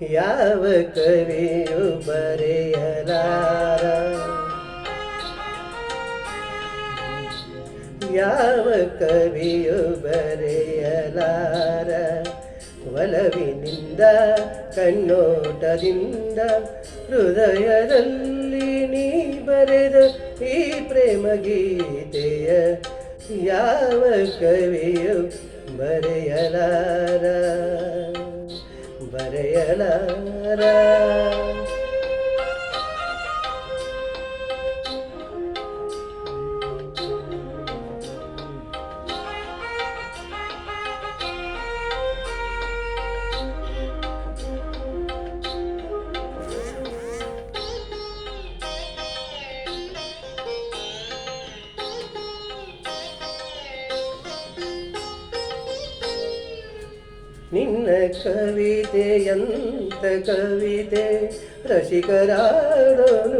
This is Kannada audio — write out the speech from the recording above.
ಯಾವ ಕವಿಯು ಬರೆಯಲಾರ? ಯಾವ ಕವಿಯು ಬರೆಯಲಾರ? ಒಲವಿನಿಂದ, ಕಣ್ಣೋಟದಿಂದ, ಹೃದಯದಲ್ಲಿ ನೀ ಬರೆದ ಈ ಪ್ರೇಮ ಗೀತೆಯ ಯಾವ ಕವಿಯು ಬರೆಯಲಾರ? ಬರೆಯಲಾರ ನಿನ್ನ ಕವಿತೆಯಂತ ಕವಿತೆ ರಸಿಕರಾಡೋ ನುಡಿಗಳಂತೆ